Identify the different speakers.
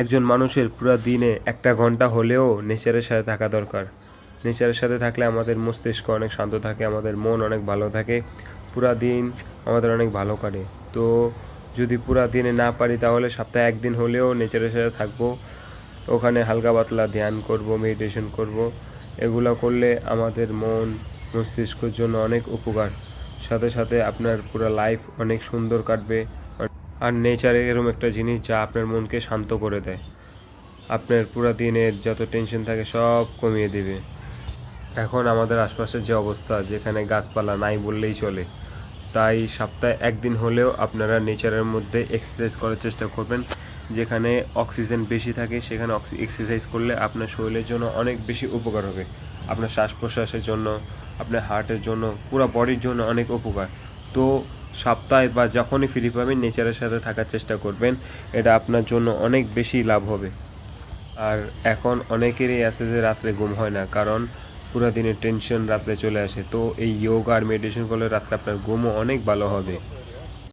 Speaker 1: একজন মানুষের পুরো দিনে একটা ঘণ্টা হলেও নেচারের সাথে থাকা দরকার। নেচারের সাথে থাকলে আমাদের মস্তিষ্ক অনেক শান্ত থাকে, আমাদের মন অনেক ভালো থাকে, পুরা দিন আমাদের অনেক ভালো কাটে। তো যদি পুরা দিনে না পারি তাহলে সপ্তাহে একদিন হলেও নেচারের সাথে থাকব, ওখানে হালকা পাতলা ধ্যান করব মেডিটেশন করব, এগুলো করলে আমাদের মন, মস্তিষ্কর জন্য অনেক উপকার। সাথে সাথে আপনার পুরো লাইফ অনেক সুন্দর কাটবে। আর নেচার এরকম একটা জিনিস যা আপনার মনকে শান্ত করে দেয়। আপনার পুরো দিনের যত টেনশন থাকে সব কমিয়ে দেবে। এখন আমাদের আশপাশের যে অবস্থা, যেখানে গাছপালা নাই বললেই চলে, তাই সপ্তাহে একদিন হলেও আপনারা নেচারের মধ্যে এক্সারসাইজ করার চেষ্টা করবেন। যেখানে অক্সিজেন বেশি থাকে, সেখানে এক্সারসাইজ করলে আপনার শরীরের জন্য অনেক বেশি উপকার হবে। আপনার শ্বাস প্রশ্বাসের জন্য, আপনার হার্টের জন্য, পুরো বডির জন্য অনেক উপকার। তো সপ্তাহে বা যখনই ফ্রি পাবেন, নেচারের সাথে থাকার চেষ্টা করবেন। এটা আপনার জন্য অনেক বেশি লাভ হবে। আর এখন অনেকেরই আছে যে রাত্রে ঘুম হয় না, কারণ পুরো দিনের টেনশন রাত্রে চলে আসে। তো এই যোগ আর মেডিটেশন করলে রাত্রে আপনার ঘুমও অনেক ভালো হবে।